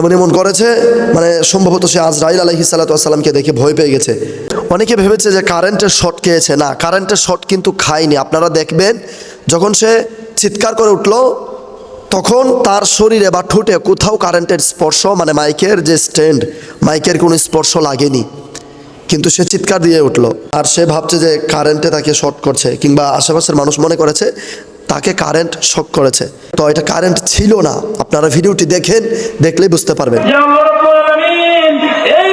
এমন এমন করেছে মানে সম্ভবত সে আজরাইল আলহি সাল্লাতামকে দেখে ভয় পেয়ে গেছে। অনেকে ভেবেছে যে কারেন্টের শট খেয়েছে। না, কারেন্টের শট কিন্তু খায়নি। আপনারা দেখবেন, যখন সে চিৎকার করে উঠল, তখন তার শরীরে বা ঠোঁটে কোথাও কারেন্টের স্পর্শ মানে মাইকের যে স্ট্যান্ড, মাইকের কোনো স্পর্শ লাগেনি। কিন্তু সে চিৎকার দিয়ে উঠল। আর সে ভাবছে যে কারেন্টে তাকে শর্ট করছে, কিংবা আশেপাশের মানুষ মনে করেছে তাকে কারেন্ট শক করেছে। তো এটা কারেন্ট ছিল না। আপনারা ভিডিওটি দেখেন দেখলেই বুঝতে পারবেন। যে আল্লাহ রাব্বুল এই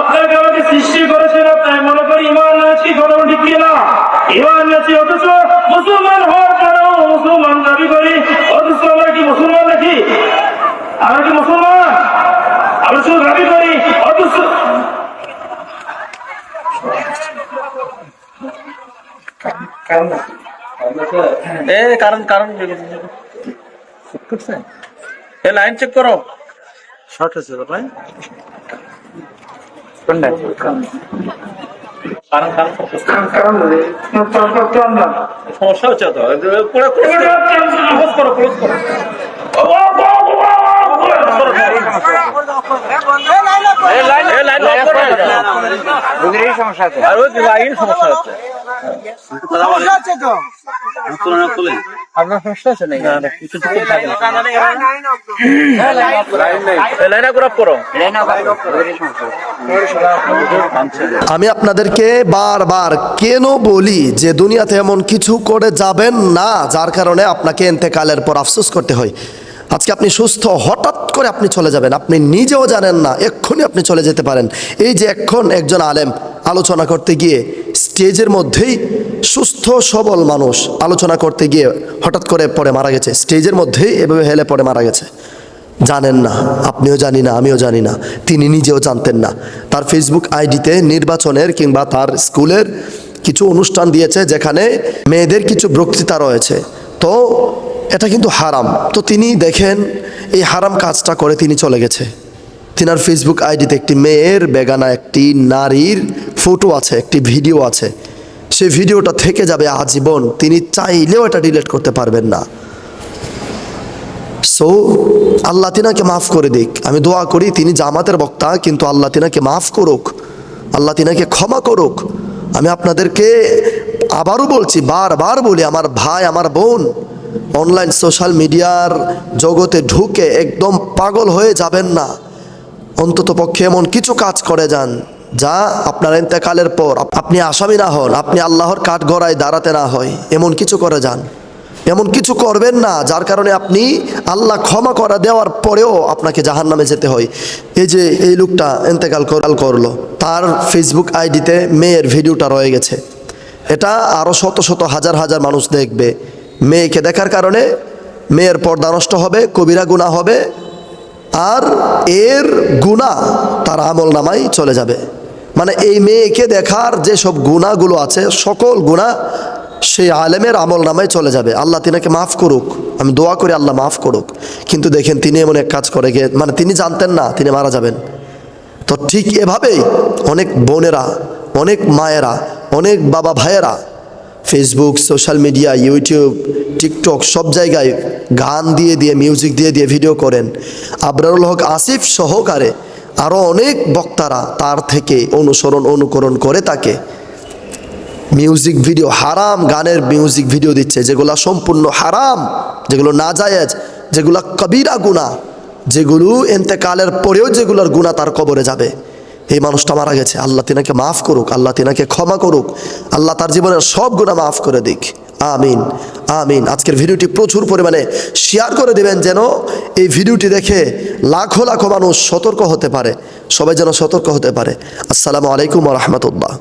আপনাকে আমাকে সৃষ্টি করেছেন আপনার মনে করি ইমান আছি কথা ঠিক কি না? ইমান আছি অথচ মুসলমান হওয়ার মুসলমান দাবি করি অথচ আমরা কি মুসলমান নাকি? আমরা কি মুসলমান? আমরা শুধু দাবি করি অথচ এ কারণ কারণ এ লাইন চেক করো। শর্ট হয়েছে তো ভাই কোনটা? কারণ কারণ। সমস্যা হচ্ছে তো। পুরো ক্লোজ করো ক্লোজ করো। লাইন লাইন লক করো রোগীরই সমস্যা আছে। আর ওই লাইন সমস্যা হচ্ছে। আপনার সমস্যা আছে নাকি আমি আপনাদেরকে বারবার কেন বলি যে দুনিয়াতে এমন কিছু করে যাবেন না যার কারণে আপনাকে এন্তেকালের পর আফসোস করতে হয় আজকে আপনি সুস্থ, হঠাৎ করে আপনি চলে যাবেন। আপনি নিজেও জানেন না, এক্ষুনি আপনি চলে যেতে পারেন। এই যে এখন একজন আলেম আলোচনা করতে গিয়ে স্টেজের মধ্যেই সুস্থ, সবল মানুষ আলোচনা করতে গিয়ে হঠাৎ করে পরে মারা গেছে। স্টেজের মধ্যেই এভাবে হেলে পরে মারা গেছে। জানেন না, আপনিও জানি না, আমিও জানি না, তিনি নিজেও জানতেন না। তার ফেসবুক আইডিতে নির্বাচনের কিংবা তার স্কুলের কিছু অনুষ্ঠান দিয়েছে, যেখানে মেয়েদের কিছু বক্তৃতা রয়েছে। তো এটা কিন্তু হারাম। তো তিনি দেখেন, এই হারাম কাজটা করে তিনি চলে গেছে। তিনার ফেসবুক আইডিতে একটি মেয়ের বেগানা, একটি নারীর ফটো আছে, একটি ভিডিও আছে। সেই ভিডিওটা থেকে যাবে আজীবন। তিনি চাইলেও এটা ডিলেট করতে পারবেন না। সো আল্লাহ তিনাকে মাফ করে দিক। আমি দোয়া করি, তিনি জামাতের বক্তা, কিন্তু আল্লাহ তিনাকে মাফ করুক। আল্লাহ তিনাকে ক্ষমা করুক। আমি আপনাদেরকে আবারও বলছি, বারবার বলি, আমার ভাই, আমার বোন অনলাইন সোশ্যাল মিডিয়ার জগতে ঢুকে একদম পাগল হয়ে যাবেন না। অন্তত পক্ষে এমন কিছু কাজ করে যান, যা আপনার এতেকালের পর, আপনি আসামি না হন, আপনি আল্লাহর কাঠ গড়ায় দাঁড়াতে না হয়, এমন কিছু করে যান। এমন কিছু করবেন না, যার কারণে আপনি আল্লাহ ক্ষমা করা দেওয়ার পরেও আপনাকে জাহান নামে যেতে হয়। এই যে এই লোকটা এন্তেকাল করাল করল, তার ফেসবুক আইডিতে মেয়ের ভিডিওটা রয়ে গেছে। এটা আরও শত শত হাজার হাজার মানুষ দেখবে। মেয়েকে দেখার কারণে মেয়ের পর্দা নষ্ট হবে, কবিরা গুণা হবে, আর এর গুণা তার আমল নামাই চলে যাবে। মানে এই মেয়েকে দেখার যে সব গুণাগুলো আছে, সকল গুণা সেই আলেমের আমল নামায় চলে যাবে। আল্লাহ তিনাকে মাফ করুক, আমি দোয়া করি আল্লাহ মাফ করুক। কিন্তু দেখেন তিনি এমন এক কাজ করে গিয়ে মানে তিনি জানতেন না, তিনি মারা যাবেন। তো ঠিক এভাবেই অনেক বোনেরা, অনেক মায়েরা, অনেক বাবা ভাইয়েরা Facebook social media YouTube TikTok সব জায়গায় গান দিয়ে দিয়ে মিউজিক দিয়ে দিয়ে ভিডিও করেন। আবরারুল হক, আসিফ সহকারে আরও অনেক বক্তারা তার থেকে অনুসরণ, অনুকরণ করে তাকে মিউজিক ভিডিও হারাম গানের মিউজিক ভিডিও দিচ্ছে, যেগুলো সম্পূর্ণ হারাম, যেগুলো না জায়েজ যেগুলো কবিরা গুণা যেগুলো এন্তেকালের পরেও যেগুলোর গুণা তার কবরে যাবে। এই মানুষটা মারা গেছে। আল্লাহ তিনাকে মাফ করুক, আল্লাহ তিনাকে ক্ষমা করুক, আল্লাহ তার জীবনের সব গুণা মাফ করে দিক। আমিন আমিন। আজকের ভিডিওটি প্রচুর পরিমাণে শেয়ার করে দেবেন যেন এই ভিডিওটি দেখে লাখো লাখো মানুষ সতর্ক হতে পারে। সবাই যেন সতর্ক হতে পারে। আসসালামু আলাইকুম রহমতুল্লাহ।